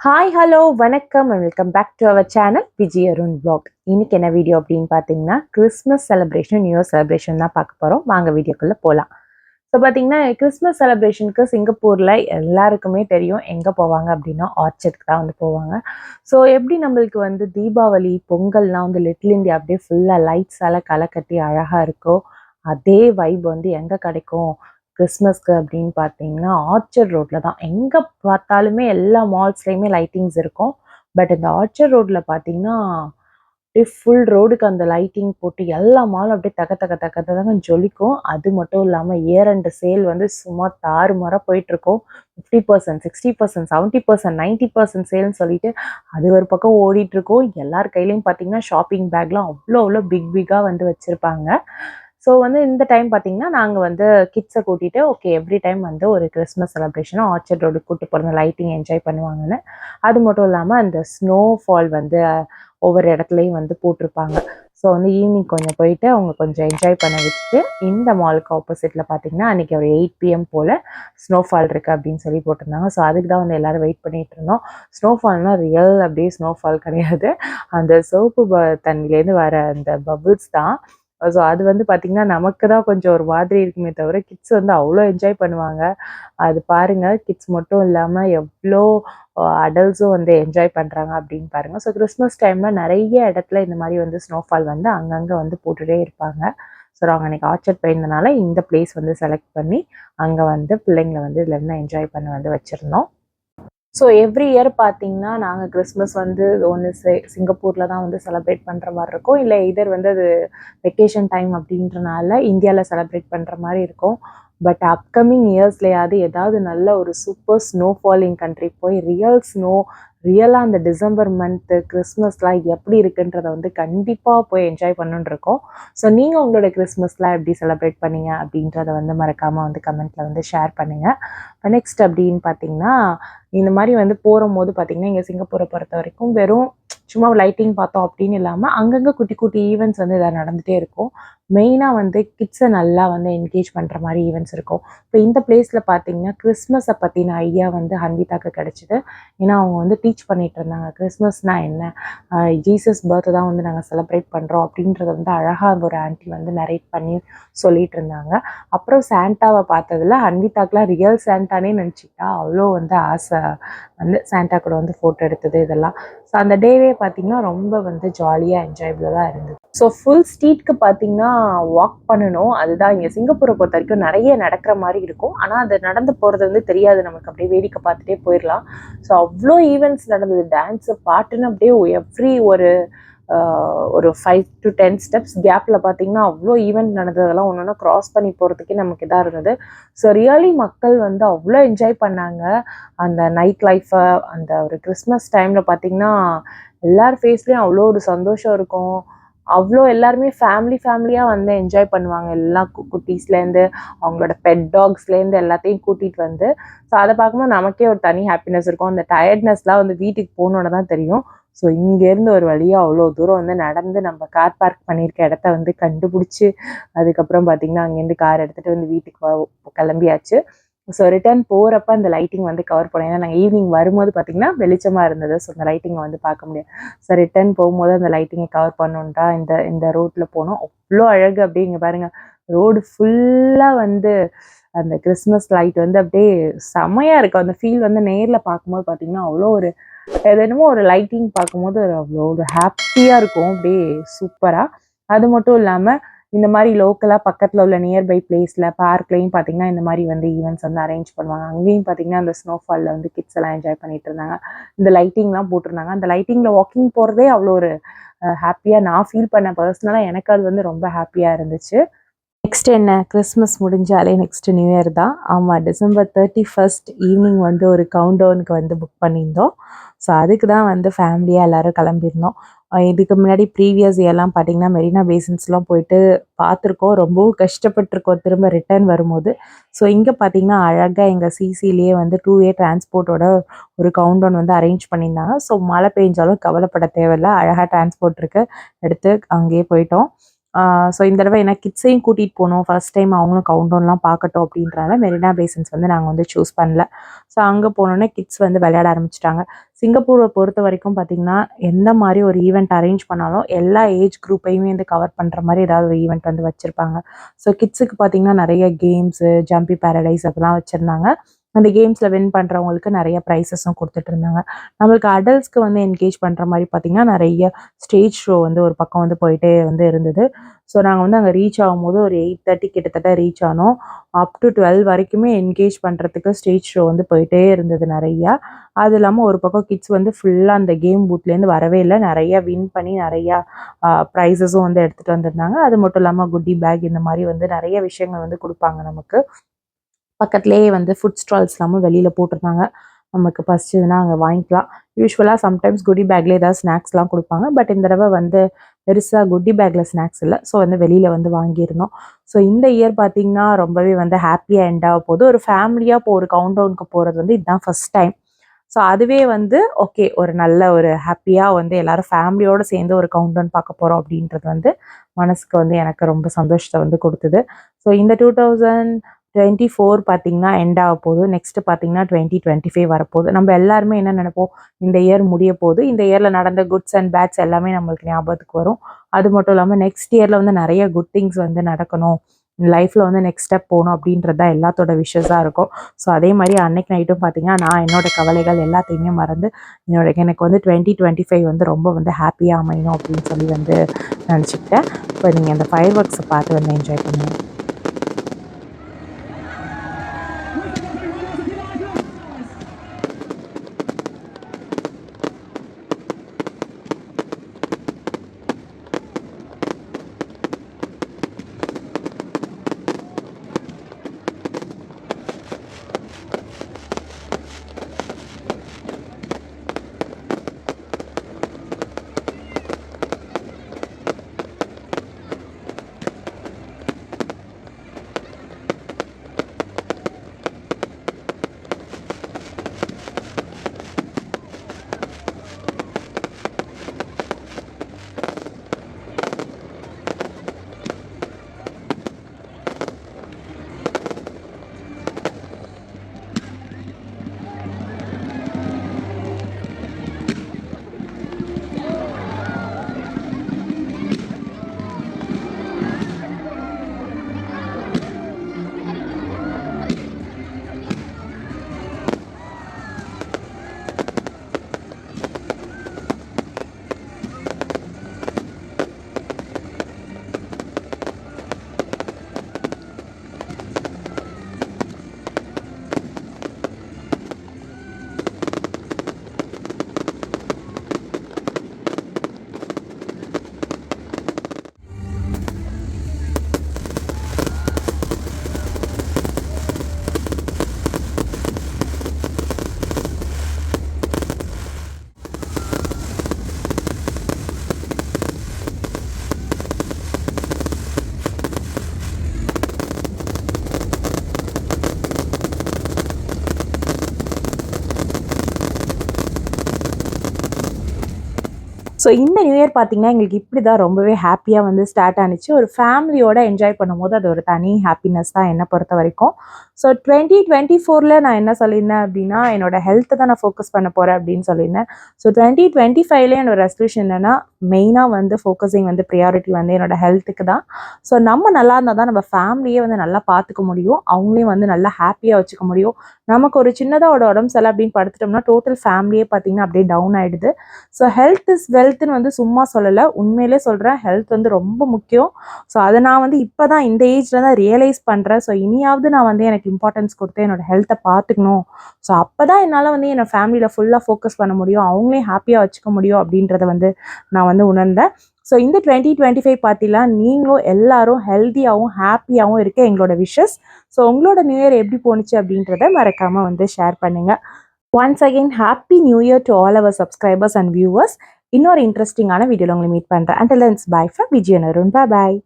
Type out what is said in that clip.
Hi hello வணக்கம் and welcome back to our channel Vijay Arun vlog இன்னைக்கு என்ன video அப்படின்னு பார்த்தீங்கன்னா Christmas celebration new year celebration தான் பார்க்க போகிறோம் வாங்க வீடியோக்குள்ளே போகலாம் ஸோ பார்த்தீங்கன்னா கிறிஸ்மஸ் செலிப்ரேஷனுக்கு சிங்கப்பூரில் எல்லாருக்குமே தெரியும் எங்கே போவாங்க அப்படின்னா ஆர்ச்சர்டுக்கு தான் வந்து போவாங்க. ஸோ எப்படி நம்மளுக்கு வந்து தீபாவளி பொங்கல்னால் வந்து லிட்டில் இந்தியா அப்படியே ஃபுல்லாக லைட்ஸால் களை கட்டி அழகாக இருக்கோ அதே வைப் வந்து எங்கே கிடைக்கும்? கிறிஸ்மஸ்க்கு அப்படின்னு பார்த்தீங்கன்னா ஆர்ச்சர்ட் ரோட்டில் தான். எங்கே பார்த்தாலுமே எல்லா மால்ஸ்லேயுமே லைட்டிங்ஸ் இருக்கும். பட் இந்த ஆர்ச்சர்ட் ரோட்டில் பார்த்தீங்கன்னா அப்படியே ஃபுல் ரோடுக்கு அந்த லைட்டிங் போட்டு எல்லா மாலும் அப்படியே தக்க தக்க தக்க தக்க ஜொலிக்கும். அது மட்டும் இல்லாமல் இயர் அண்ட் சேல் வந்து சும்மா தாறுமாறாக போயிட்டுருக்கோம். Fifty percent sixty percent seventy percent ninety percent சேல்னு சொல்லிட்டு அது ஒரு பக்கம் ஓடிட்டுருக்கோம். எல்லார் கையிலையும் பார்த்தீங்கன்னா ஷாப்பிங் பேக்லாம் அவ்வளோ அவ்வளோ பிக் பிக்காக வந்து வச்சுருப்பாங்க. ஸோ வந்து இந்த டைம் பார்த்தீங்கன்னா நாங்கள் வந்து கிட்ஸை கூட்டிகிட்டு ஓகே எவ்ரி டைம் வந்து ஒரு கிறிஸ்மஸ் செலிப்ரேஷனும் ஆர்ச்சர்ட் ரோடு கூப்பிட்டு போகிற லைட்டிங் என்ஜாய் பண்ணுவாங்கன்னு. அது மட்டும் இல்லாமல் அந்த ஸ்னோ ஃபால் வந்து ஒவ்வொரு இடத்துலையும் வந்து போட்டிருப்பாங்க. ஸோ வந்து ஈவினிங் கொஞ்சம் போயிட்டு அவங்க கொஞ்சம் என்ஜாய் பண்ண வச்சுட்டு இந்த மாலுக்கு ஆப்போசிட்டில் பார்த்தீங்கன்னா அன்றைக்கி ஒரு எயிட் பிஎம் போல் ஸ்னோஃபால் இருக்குது அப்படின்னு சொல்லி போட்டிருந்தாங்க. ஸோ அதுக்கு தான் வந்து எல்லோரும் வெயிட் பண்ணிகிட்டு இருந்தோம். ஸ்னோஃபால்னால் ரியல் அப்படியே ஸ்னோஃபால் கிடையாது. அந்த சோப்பு ப தண்ணிலேருந்து வர அந்த பபுள்ஸ் தான். ஸோ அது வந்து பார்த்திங்கன்னா நமக்கு தான் கொஞ்சம் ஒரு மாதிரி இருக்குமே தவிர கிட்ஸ் வந்து அவ்வளோ என்ஜாய் பண்ணுவாங்க. அது பாருங்கள் கிட்ஸ் மட்டும் இல்லாமல் எவ்வளோ அடல்ட்ஸும் வந்து என்ஜாய் பண்ணுறாங்க அப்படின்னு பாருங்கள் ஸோ கிறிஸ்மஸ் டைமில் நிறைய இடத்துல இந்த மாதிரி வந்து ஸ்னோஃபால் வந்து அங்கங்கே வந்து போட்டுகிட்டே இருப்பாங்க. ஸோ அவங்க அன்றைக்கி ஆர்ச்சர்ட் போயிருந்தனால இந்த பிளேஸ் வந்து செலக்ட் பண்ணி அங்கே வந்து பிள்ளைங்களை வந்து இதுலேருந்து என்ஜாய் பண்ண வந்து வச்சுருந்தோம். ஸோ எவ்ரி இயர் பார்த்தீங்கன்னா நாங்கள் கிறிஸ்மஸ் வந்து ஒன்று சி சிங்கப்பூரில் தான் வந்து செலப்ரேட் பண்ணுற மாதிரி இருக்கும். இல்லை இதர் வந்து அது வெக்கேஷன் டைம் அப்படின்றனால இந்தியாவில் செலப்ரேட் பண்ணுற மாதிரி இருக்கும். பட் அப்கமிங் இயர்ஸ்லையாவது ஏதாவது நல்ல ஒரு சூப்பர் ஸ்னோ ஃபாலிங் கண்ட்ரி போய் ரியல் ஸ்னோ ரியலாக அந்த டிசம்பர் மந்த்து கிறிஸ்மஸ்லாம் எப்படி இருக்குன்றதை வந்து கண்டிப்பாக போய் என்ஜாய் பண்ணுன்னு இருக்கோம். ஸோ நீங்கள் உங்களோட கிறிஸ்மஸ்லாம் எப்படி செலிப்ரேட் பண்ணீங்க அப்படின்றத வந்து மறக்காமல் வந்து கமெண்ட்டில் வந்து ஷேர் பண்ணுங்கள் இப்போ நெக்ஸ்ட் அப்படின்னு பார்த்தீங்கன்னா இந்த மாதிரி வந்து போகும்போது பார்த்தீங்கன்னா இங்கே சிங்கப்பூரை பொறுத்த வரைக்கும் வெறும் சும்மா லைட்டிங் பார்த்தோம் அப்படின்னு இல்லாமல் அங்கங்கே குட்டி குட்டி ஈவெண்ட்ஸ் வந்து இதாக நடந்துகிட்டே இருக்கும். மெயினாக வந்து கிட்ஸை நல்லா வந்து என்கேஜ் பண்ணுற மாதிரி ஈவெண்ட்ஸ் இருக்கும். இப்போ இந்த பிளேஸில் பார்த்தீங்கன்னா கிறிஸ்மஸை பற்றின ஐடியா வந்து ஹன்விதாக்கு கிடச்சிது. ஏன்னா அவங்க வந்து டீச் பண்ணிகிட்டு இருந்தாங்க. கிறிஸ்மஸ்னால் என்ன? ஜீசஸ் பர்த்டே தான் வந்து நாங்கள் செலிப்ரேட் பண்ணுறோம் அப்படின்றத வந்து அழகாக ஒரு ஆன்ட்டி வந்து நரேட் பண்ணி சொல்லிட்டு இருந்தாங்க. அப்புறம் சாண்டாவை பார்த்ததில் ஹன்விதாக்கெலாம் ரியல் சாண்டானே நினச்சிக்கிட்டா அவ்வளோ வந்து ஆசை. வந்து சாண்டா கூட வந்து ஃபோட்டோ எடுத்தது இதெல்லாம். ஸோ அந்த டேவே பார்த்திங்கன்னா ரொம்ப வந்து ஜாலியாக என்ஜாயபிளாக இருந்தது. ஸோ ஃபுல் ஸ்ட்ரீட்க்கு பார்த்தீங்கன்னா வாக் பண்ணணும். அதுதான் இங்கே சிங்கப்பூரை பொறுத்த வரைக்கும் நிறைய நடக்கிற மாதிரி இருக்கும். ஆனால் அது நடந்து போகிறது வந்து தெரியாது. நமக்கு அப்படியே வேடிக்கை பார்த்துட்டே போயிடலாம். ஸோ அவ்வளோ ஈவெண்ட்ஸ் நடந்தது. டான்ஸு பாட்டுன்னு அப்படியே எவ்ரி ஒரு ஒரு ஃபைவ் டு டென் ஸ்டெப்ஸ் கேப்பில் பார்த்தீங்கன்னா அவ்வளோ ஈவெண்ட் நடந்ததெல்லாம் ஒன்று ஒன்று க்ராஸ் பண்ணி போகிறதுக்கே நமக்கு இதாக இருந்தது. ஸோ ரியலி மக்கள் வந்து அவ்வளோ என்ஜாய் பண்ணாங்க. அந்த நைட் லைஃப்பை அந்த ஒரு கிறிஸ்மஸ் டைமில் பார்த்தீங்கன்னா எல்லார் ஃபேஸ்லேயும் அவ்வளோ ஒரு சந்தோஷம் இருக்கும். அவ்வளோ எல்லாருமே ஃபேமிலி ஃபேமிலியாக வந்து என்ஜாய் பண்ணுவாங்க. எல்லா குட்டீஸ்லேருந்து அவங்களோட பெட் டாக்ஸ்லேருந்து எல்லாத்தையும் கூட்டிகிட்டு வந்து ஸோ அதை பார்க்கும்போது நமக்கே ஒரு தனி ஹாப்பினஸ் இருக்கும். அந்த டயர்ட்னஸ்லாம் வந்து வீட்டுக்கு போகணுன்னு தான் தெரியும். ஸோ இங்கேருந்து ஒரு வழியாக அவ்வளோ தூரம் வந்து நடந்து நம்ம கார் பார்க் பண்ணியிருக்க இடத்த வந்து கண்டுபிடிச்சி அதுக்கப்புறம் பார்த்திங்கன்னா அங்கேருந்து கார் எடுத்துகிட்டு வந்து வீட்டுக்கு கிளம்பியாச்சு. ஸோ ரிட்டர்ன் போகிறப்ப அந்த லைட்டிங் வந்து கவர் பண்ணோம் ஏன்னா நாங்கள் ஈவினிங் வரும்போது பார்த்திங்கன்னா வெளிச்சமாக இருந்தது. ஸோ அந்த லைட்டிங்கை வந்து பார்க்க முடியாது. ஸோ ரிட்டர்ன் போகும்போது அந்த லைட்டிங்கை கவர் பண்ணணுன்ட்டா இந்த இந்த ரோட்டில் போனோம். அவ்வளோ அழகு அப்படியே இங்கே பாருங்கள் ரோடு ஃபுல்லாக வந்து அந்த கிறிஸ்மஸ் லைட் வந்து அப்படியே செமையாக இருக்கும். அந்த ஃபீல் வந்து நேரில் பார்க்கும்போது பார்த்திங்கன்னா அவ்வளோ ஒரு எதனமோ ஒரு லைட்டிங் பார்க்கும்போது அவ்வளோ ஒரு ஹாப்பியாக இருக்கும். அப்படியே சூப்பராக அது மட்டும் இல்லாமல் இந்த மாதிரி லோக்கலாக பக்கத்தில் உள்ள நியர்பை பிளேஸில் பார்க்லையும் பார்த்தீங்கன்னா இந்த மாதிரி வந்து ஈவெண்ட்ஸ் வந்து அரேஞ்ச் பண்ணுவாங்க. அங்கேயும் பார்த்தீங்கன்னா அந்த ஸ்னோஃபாலில் வந்து கிட்ஸ் எல்லாம் என்ஜாய் பண்ணிட்டு இருந்தாங்க. இந்த லைட்டிங்லாம் போட்டிருந்தாங்க. அந்த லைட்டிங்கில் வாக்கிங் போகிறதே அவ்வளோ ஒரு ஹாப்பியாக நான் ஃபீல் பண்ண பர்சனலாக எனக்கு அது வந்து ரொம்ப ஹாப்பியாக இருந்துச்சு. நெக்ஸ்ட் என்ன? கிறிஸ்மஸ் முடிஞ்சாலே நெக்ஸ்ட் நியூ இயர் தான். ஆமாம் டிசம்பர் தேர்ட்டி ஃபஸ்ட் ஈவினிங் வந்து ஒரு கவுண்ட் டவுனுக்கு வந்து புக் பண்ணியிருந்தோம். ஸோ அதுக்கு தான் வந்து ஃபேமிலியாக எல்லோரும் கிளம்பியிருந்தோம். இதுக்கு முன்னாடி ப்ரீவியஸ் இயர்லாம் பார்த்தீங்கன்னா மெரினா பேசின்ஸ்லாம் போயிட்டு பார்த்துருக்கோம் ரொம்பவும் கஷ்டப்பட்டிருக்கோம் திரும்ப ரிட்டர்ன் வரும்போது. ஸோ இங்கே பார்த்தீங்கன்னா அழகாக எங்கள் சிசிலேயே வந்து டூ வே டிரான்ஸ்போர்ட்டோட ஒரு கவுண்டவுன் வந்து அரேஞ்ச் பண்ணியிருந்தாங்க. ஸோ மழை பெஞ்சாலும் கவலைப்பட தேவையில்ல. அழகாக டிரான்ஸ்போர்ட் இருக்குது எடுத்து அங்கேயே போயிட்டோம். ஸோ இந்த தடவை என்ன கிட்ஸையும் கூட்டிகிட்டு போகணும். ஃபர்ஸ்ட் டைம் அவங்களும் கவுண்டவுன்லாம் பார்க்கட்டும் அப்படின்றனால மெரினா பேசன்ஸ் வந்து நாங்கள் வந்து சூஸ் பண்ணல. ஸோ அங்கே போனோன்னே கிட்ஸ் வந்து விளையாட ஆரம்பிச்சிட்டாங்க. சிங்கப்பூரை பொறுத்த வரைக்கும் பார்த்திங்கன்னா எந்த மாதிரி ஒரு ஈவெண்ட் அரேஞ்ச் பண்ணாலும் எல்லா ஏஜ் குரூப்பையுமே வந்து கவர் பண்ணுற மாதிரி ஏதாவது ஒரு ஈவெண்ட் வந்து வச்சுருப்பாங்க. ஸோ கிட்ஸுக்கு பார்த்திங்கன்னா நிறைய கேம்ஸு ஜம்பி பேரடைஸ் அதெல்லாம் வச்சுருந்தாங்க. அந்த கேம்ஸில் வின் பண்ணுறவங்களுக்கு நிறைய ப்ரைஸஸும் கொடுத்துட்டு இருந்தாங்க. நம்மளுக்கு அடல்ட்ஸ்க்கு வந்து என்கேஜ் பண்ணுற மாதிரி பார்த்திங்கன்னா நிறைய ஸ்டேஜ் ஷோ வந்து ஒரு பக்கம் வந்து போயிட்டே வந்து இருந்தது. ஸோ நாங்கள் வந்து அங்கே ரீச் ஆகும்போது ஒரு எயிட் தேர்ட்டி கிட்டத்தட்ட ரீச் ஆனோம். அப் டு டுவெல் வரைக்குமே என்கேஜ் பண்ணுறதுக்கு ஸ்டேஜ் ஷோ வந்து போயிட்டே இருந்தது நிறையா. அது இல்லாமல் ஒரு பக்கம் கிட்ஸ் வந்து ஃபுல்லாக அந்த கேம் பூத்லேருந்து வரவே இல்லை. நிறையா வின் பண்ணி நிறையா ப்ரைஸஸும் வந்து எடுத்துகிட்டு வந்திருந்தாங்க. அது மட்டும் இல்லாமல் குட்டி பேக் இந்த மாதிரி வந்து நிறைய விஷயங்கள் வந்து கொடுப்பாங்க நமக்கு. பக்கத்துலேயே வந்து ஃபுட் ஸ்டால்ஸ் எல்லாமும் வெளியில் போட்டிருந்தாங்க. நமக்கு பசிச்சதுன்னா அங்கே வாங்கிக்கலாம். யூஸ்வலாக சம்டைம்ஸ் குடி பேக்கில் ஏதாவது ஸ்நாக்ஸ்லாம் கொடுப்பாங்க. பட் இந்த தடவை வந்து பெருசாக குட்டி பேக்கில் ஸ்நாக்ஸ் இல்லை. ஸோ வந்து வெளியில் வந்து வாங்கியிருந்தோம். ஸோ இந்த இயர் பார்த்தீங்கன்னா ரொம்பவே வந்து ஹாப்பியாக எண்ட் ஆக போகுது. ஒரு ஃபேமிலியாக இப்போ ஒரு கவுண்டவுனுக்கு போகிறது வந்து இதுதான் ஃபஸ்ட் டைம் ஸோ அதுவே வந்து ஓகே ஒரு நல்ல ஒரு ஹாப்பியாக வந்து எல்லாரும் ஃபேமிலியோடு சேர்ந்து ஒரு கவுண்டவுன் பார்க்க போகிறோம் அப்படின்றது வந்து மனசுக்கு வந்து எனக்கு ரொம்ப சந்தோஷத்தை வந்து கொடுத்தது. ஸோ இந்த டூ தௌசண்ட் டுவெண்ட்டி ஃபோர் பார்த்தீங்கன்னா எண்ட் ஆக போகுது. நெக்ஸ்ட்டு பார்த்தீங்கன்னா டுவெண்ட்டி டுவெண்ட்டி ஃபைவ் வரப்போகுது. நம்ம எல்லாருமே என்ன நினைப்போம்? இந்த இயர் முடிய போகுது. இந்த இயரில் நடந்த குட்ஸ் அண்ட் பேட்ஸ் எல்லாமே நம்மளுக்கு ஞாபகத்துக்கு வரும். அது மட்டும் இல்லாமல் நெக்ஸ்ட் இயரில் வந்து நிறைய குட் திங்ஸ் வந்து நடக்கணும். லைஃப்பில் வந்து நெக்ஸ்ட் ஸ்டெப் போகணும் அப்படின்றது தான் எல்லாத்தோட விஷஸாக இருக்கும். ஸோ அதே மாதிரி அன்னைக்கு நைட்டும் பார்த்தீங்கன்னா நான் என்னோட கவலைகள் எல்லாத்தையுமே மறந்து என்னோட எனக்கு வந்து டுவெண்ட்டி டுவெண்ட்டி ஃபைவ் வந்து ரொம்ப வந்து ஹாப்பியாக அமையணும் அப்படின்னு சொல்லி வந்து நினச்சிக்கிட்டேன். இப்போ நீங்கள் அந்த ஃபயர் ஒர்க்ஸை பார்த்து வந்து என்ஜாய் பண்ணுங்கள் ஸோ இந்த நியூ இயர் பார்த்தீங்கன்னா எங்களுக்கு இப்படி தான் ரொம்பவே ஹாப்பியாக வந்து ஸ்டார்ட் ஆனிச்சு. ஒரு ஃபேமிலியோட என்ஜாய் பண்ணும்போது அது ஒரு தனி ஹாப்பினஸ் தான் என்னை பொறுத்த வரைக்கும். ஸோ டுவெண்ட்டி டுவெண்ட்டி ஃபோரில் நான் என்ன சொல்லியிருந்தேன் அப்படின்னா என்னோட ஹெல்த்தை தான் நான் ஃபோக்கஸ் பண்ண போகிறேன் அப்படின்னு சொல்லியிருந்தேன். ஸோ டுவெண்ட்டி டுவெண்ட்டி ஃபைவ்ல என்னோட ரெசல்யூஷன் என்னென்னா மெயினாக வந்து ஃபோக்கஸிங் வந்து ப்ரியாரிட்டி வந்து என்னோட ஹெல்த்துக்கு தான். ஸோ நம்ம நல்லா இருந்தால் தான் நம்ம ஃபேமிலியே வந்து நல்லா பார்த்துக்க முடியும். அவங்களையும் வந்து நல்லா ஹாப்பியாக வச்சுக்க முடியும். நமக்கு ஒரு சின்னதாக ஒரு உடம்பு சில அப்படின்னு படுத்துட்டோம்னா டோட்டல் ஃபேமிலியே பார்த்தீங்கன்னா அப்படியே டவுன் ஆகிடுது ஸோ ஹெல்த் இஸ் வெல் ஹெல்த்துன்னு வந்து சும்மா சொல்லலை. உண்மையிலே சொல்கிறேன் ஹெல்த் வந்து ரொம்ப முக்கியம். ஸோ அதை நான் வந்து இப்போ தான் இந்த ஏஜில் தான் ரியலைஸ் பண்ணுறேன் ஸோ இனியாவது நான் வந்து எனக்கு இம்பார்ட்டன்ஸ் கொடுத்து என்னோட ஹெல்த்தை பார்த்துக்கணும். ஸோ அப்போ தான் என்னால் வந்து என்னோட ஃபேமிலியில் ஃபுல்லாக ஃபோக்கஸ் பண்ண முடியும். அவங்களையும் ஹாப்பியாக வச்சுக்க முடியும் அப்படின்றத வந்து நான் வந்து உணர்ந்தேன். ஸோ இந்த டுவெண்ட்டி டுவெண்ட்டி ஃபைவ் பார்த்தீங்கன்னா நீங்களும் எல்லாரும் ஹெல்த்தியாகவும் ஹாப்பியாகவும் இருக்க எங்களோட விஷஸ் ஸோ உங்களோட நியூ இயர் எப்படி போணுச்சு அப்படின்றத மறக்காமல் வந்து ஷேர் பண்ணுங்கள் once again happy new year to all our subscribers and viewers இன்னொரு இன்ட்ரெஸ்டிங்கான வீடியோவில் உங்களை மீட் பண்ணுறேன் and lens bye from Vijayan Arun bye